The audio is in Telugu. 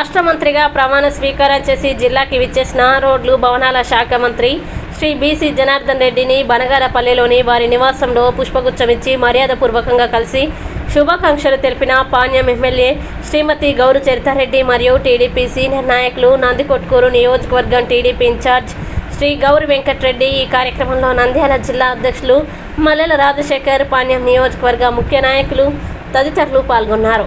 రాష్ట్ర మంత్రిగా ప్రమాణ స్వీకారం చేసి జిల్లాకి విచ్చేసిన రోడ్లు భవనాల శాఖ మంత్రి శ్రీ బీసీ జనార్దన్ రెడ్డిని బనగారపల్లిలోని వారి నివాసంలో పుష్పగుచ్చమిచ్చి మర్యాదపూర్వకంగా కలిసి శుభాకాంక్షలు తెలిపిన పాణ్యం ఎమ్మెల్యే శ్రీమతి గౌరు చరితారెడ్డి మరియు టీడీపీ సీనియర్ నాయకులు నందికొట్కూరు నియోజకవర్గం టీడీపీ ఇన్ఛార్జ్ శ్రీ గౌరి వెంకట్రెడ్డి ఈ కార్యక్రమంలో నంద్యాల జిల్లా అధ్యక్షులు మల్లెల రాజశేఖర్ పాణ్యం నియోజకవర్గ ముఖ్య నాయకులు తదితరులు పాల్గొన్నారు.